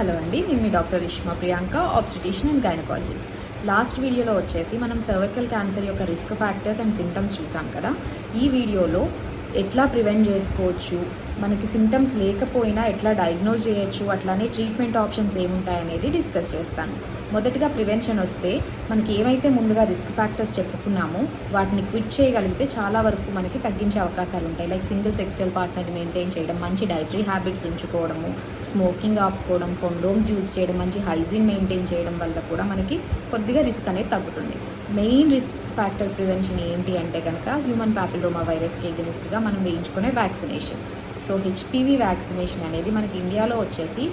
Hello అండి నేను మీ doctor Rishma Priyanka obstetrician and gynaecologist. Last వీడియోలో వచ్చేసి మనం సర్వైకల్ క్యాన్సర్ యొక్క రిస్క్ ఫ్యాక్టర్స్ అండ్ సిమ్టమ్స్ చూసాం కదా. ఈ వీడియోలో ఎట్లా ప్రివెంట్ చేసుకోవచ్చు? మనకి సిమ్టమ్స్ లేకపోయినా ఎట్లా డయాగ్నోజ్ చేయొచ్చు? అట్లానే ట్రీట్మెంట్ ఆప్షన్స్ ఏముంటాయనేది డిస్కస్ చేస్తాను. మొదటగా ప్రివెన్షన్ వస్తే మనకి ఏమైతే ముందుగా రిస్క్ ఫ్యాక్టర్స్ చెప్పుకున్నామో వాటిని క్విట్ చేయగలిగితే చాలా వరకు మనకి తగ్గించే అవకాశాలు ఉంటాయి. లైక్ సింగిల్ సెక్సువల్ పార్ట్నర్ని మెయింటైన్ చేయడం మంచి డైటరీ హ్యాబిట్స్ ఉంచుకోవడము స్మోకింగ్ ఆపుకోవడం కొండోమ్స్ యూజ్ చేయడం మంచి హైజీన్ మెయింటైన్ చేయడం వల్ల కూడా మనకి కొద్దిగా రిస్క్ అనేది తగ్గుతుంది. మెయిన్ రిస్క్ ఫ్యాక్టర్ ప్రివెన్షన్ ఏంటి అంటే కనుక హ్యూమన్ ప్యాపిలోమా వైరస్కి ఎగనిస్ట్గా మనం వేయించుకునే వ్యాక్సినేషన్ సో హెచ్పివి వ్యాక్సినేషన్ అనేది మనకి ఇండియాలో వచ్చేసి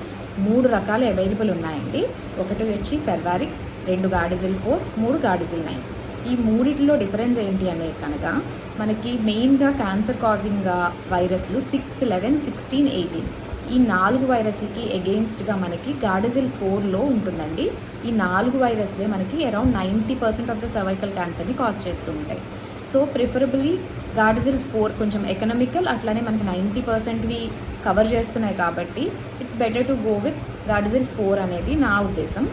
మూడు రకాలు అవైలబుల్ ఉన్నాయండి. ఒకటి వచ్చి సర్వారిక్స్ రెండు గాడిజిల్ ఫోర్ మూడు గాడిజిల్ నైన్ ఈ మూడిట్లో డిఫరెన్స్ ఏంటి అనేది కనుక మనకి మెయిన్గా క్యాన్సర్ కాజింగ్ వైరస్లు సిక్స్ లెవెన్ సిక్స్టీన్ ఎయిటీన్ ఈ నాలుగు వైరస్లకి అగెయిన్స్ట్గా మనకి గాడిజిల్ ఫోర్లో ఉంటుందండి. ఈ నాలుగు వైరస్లే మనకి around ninety percent of the cervical క్యాన్సర్ని కాజ్ చేస్తూ ఉంటాయి. సో ప్రిఫరబుల్లీ గాడిజిల్ ఫోర్ కొంచెం ఎకనామికల్ అట్లానే మనకి నైంటీ పర్సెంట్వి కవర్ చేస్తున్నాయి కాబట్టి it's better to go with Gardasil four అనేది నా ఉద్దేశం.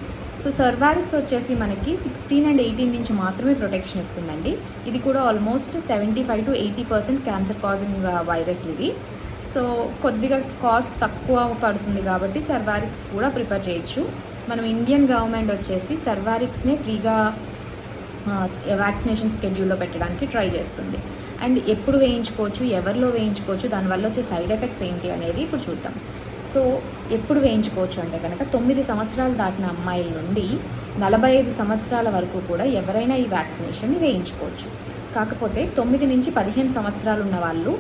సో సర్వారిక్స్ వచ్చేసి మనకి సిక్స్టీన్ అండ్ ఎయిటీన్ నుంచి మాత్రమే ప్రొటెక్షన్ ఇస్తుందండి. ఇది కూడా almost seventy five to eighty percent cancer causing వైరస్లు ఇవి. సో కొద్దిగా కాస్ట్ తక్కువ పడుతుంది కాబట్టి సర్వారిక్స్ కూడా ప్రిఫర్ చేయొచ్చు. మనం ఇండియన్ గవర్నమెంట్ వచ్చేసి సర్వారిక్స్నే ఫ్రీగా వ్యాక్సినేషన్ స్కెడ్యూల్లో పెట్టడానికి ట్రై చేస్తుంది. అండ్ ఎప్పుడు వేయించుకోవచ్చు ఎవరిలో వేయించుకోవచ్చు దానివల్ల వచ్చే సైడ్ ఎఫెక్ట్స్ ఏంటి అనేది ఇప్పుడు చూద్దాం. సో ఎప్పుడు వేయించుకోవచ్చు అంటే కనుక తొమ్మిది సంవత్సరాలు దాటిన అమ్మాయిల నుండి నలభై ఐదు సంవత్సరాల వరకు కూడా ఎవరైనా ఈ వ్యాక్సినేషన్ని వేయించుకోవచ్చు. కాకపోతే తొమ్మిది నుంచి పదిహేను సంవత్సరాలు ఉన్న వాళ్ళు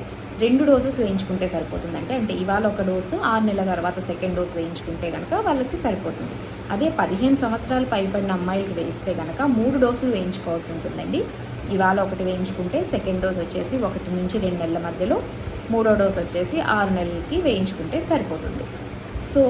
రెండు డోసెస్ వేయించుకుంటే సరిపోతుందంటే అంటే ఇవాళ ఒక డోసు ఆరు నెలల తర్వాత సెకండ్ డోస్ వేయించుకుంటే కనుక వాళ్ళకి సరిపోతుంది. అదే పదిహేను సంవత్సరాలు పైబడిన అమ్మాయిలకి వేయిస్తే కనుక మూడు డోసులు వేయించుకోవాల్సి ఉంటుందండి. ఇవాళ ఒకటి వేయించుకుంటే సెకండ్ డోస్ వచ్చేసి ఒకటి నుంచి రెండు నెలల మధ్యలో మూడో డోస్ వచ్చేసి ఆరు నెలలకి వేయించుకుంటే సరిపోతుంది. సో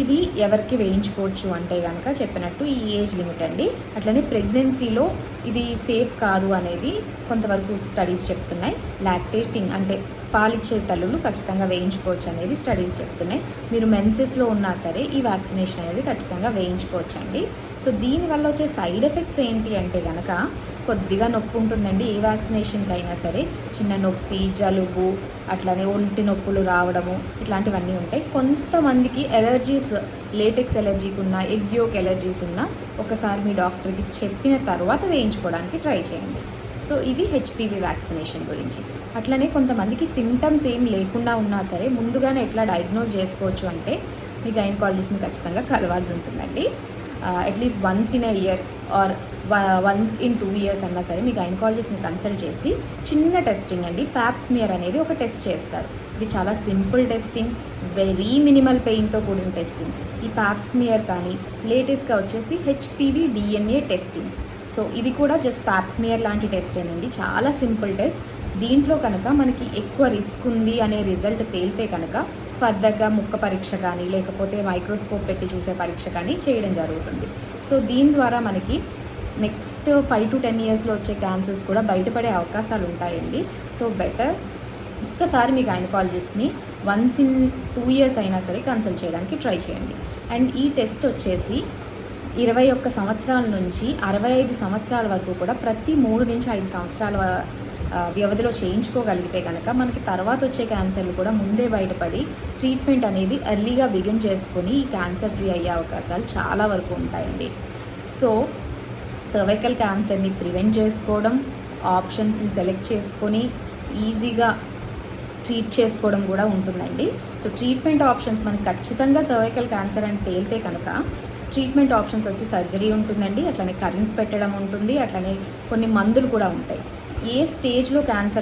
ఇది ఎవరికి వేయించుకోవచ్చు అంటే కనుక చెప్పినట్టు ఈ ఏజ్ లిమిట్ అండి. అట్లనే ప్రెగ్నెన్సీలో ఇది సేఫ్ కాదు అనేది కొంతవరకు స్టడీస్ చెప్తున్నాయి. లాక్టేటింగ్ అంటే పాలిచ్చే తల్లులు ఖచ్చితంగా వేయించుకోవచ్చు అనేది స్టడీస్ చెప్తున్నాయి. మీరు మెన్సెస్లో ఉన్నా సరే ఈ వ్యాక్సినేషన్ అనేది ఖచ్చితంగా వేయించుకోవచ్చు అండి సో దీనివల్ల వచ్చే సైడ్ ఎఫెక్ట్స్ ఏంటి అంటే కనుక కొద్దిగా నొప్పి ఉంటుందండి ఏ వ్యాక్సినేషన్కి అయినా సరే. చిన్న నొప్పి జలుబు అట్లానే ఒంటి నొప్పులు రావడము ఇట్లాంటివన్నీ ఉంటాయి. కొంతమందికి ఎలర్జీస్ లేటెక్స్ ఎలర్జీకి ఉన్న ఎగ్యోక్ ఎలర్జీస్ ఉన్న ఒకసారి మీ డాక్టర్కి చెప్పిన తర్వాత వేయించుకోవడానికి ట్రై చేయండి. సో ఇది హెచ్పివి వ్యాక్సినేషన్ గురించి. అట్లనే కొంతమందికి సిమ్టమ్స్ ఏం లేకుండా ఉన్నా సరే ముందుగానే ఎట్లా డయాగ్నోజ్ చేసుకోవచ్చు అంటే మీ గైనకాలజిస్ట్ని ఖచ్చితంగా కలవాల్సి ఉంటుందండి. Atleast once in a year or once in two years అన్నా సరే మీ గైనకాలజిస్ట్ని కన్సల్ట్ చేసి చిన్న టెస్టింగ్ అండి. ప్యాప్స్మియర్ అనేది ఒక టెస్ట్ చేస్తారు. ఇది చాలా సింపుల్ టెస్టింగ్ వెరీ మినిమల్ పెయిన్తో కూడిన టెస్టింగ్ ఈ ప్యాప్స్మియర్ కానీ లేటెస్ట్గా వచ్చేసి హెచ్పివి డిఎన్ఏ టెస్టింగ్ సో ఇది కూడా జస్ట్ ప్యాప్స్మియర్ లాంటి టెస్టేనండి చాలా సింపుల్ టెస్ట్ దీంట్లో కనుక మనకి ఎక్కువ రిస్క్ ఉంది అనే రిజల్ట్ తేలితే కనుక ఫర్దర్గా ముక్క పరీక్ష కానీ లేకపోతే మైక్రోస్కోప్ పెట్టి చూసే పరీక్ష కానీ చేయడం జరుగుతుంది. సో దీని ద్వారా మనకి నెక్స్ట్ ఫైవ్ టు టెన్ ఇయర్స్లో వచ్చే క్యాన్సర్స్ కూడా బయటపడే అవకాశాలు ఉంటాయండి. సో బెటర్ ఒక్కసారి మీ గైనకాలజిస్ట్ని వన్స్ ఇన్ టూ ఇయర్స్ అయినా సరే కన్సల్ట్ చేయడానికి ట్రై చేయండి. అండ్ ఈ టెస్ట్ వచ్చేసి ఇరవై ఒక్క సంవత్సరాల నుంచి అరవై ఐదు సంవత్సరాల వరకు కూడా ప్రతి మూడు నుంచి ఐదు సంవత్సరాల వ్యవధిలో చేయించుకోగలిగితే కనుక మనకి తర్వాత వచ్చే క్యాన్సర్లు కూడా ముందే బయటపడి ట్రీట్మెంట్ అనేది ఎర్లీగా బిగిన్ చేసుకొని ఈ క్యాన్సర్ ఫ్రీ అయ్యే అవకాశాలు చాలా వరకు ఉంటాయండి. సో సర్వైకల్ క్యాన్సర్ని ప్రివెంట్ చేసుకోవడం ఆప్షన్స్ని సెలెక్ట్ చేసుకొని ఈజీగా ట్రీట్ చేసుకోవడం కూడా ఉంటుందండి. సో ట్రీట్మెంట్ ఆప్షన్స్ మనకి ఖచ్చితంగా సర్వైకల్ క్యాన్సర్ అని తేలితే కనుక ట్రీట్మెంట్ ఆప్షన్స్ వచ్చి సర్జరీ ఉంటుందండి అట్లనే కరెంట్ పెట్టడం ఉంటుంది అట్లనే కొన్ని మందులు కూడా ఉంటాయి. ఏ స్టేజ్లో క్యాన్సర్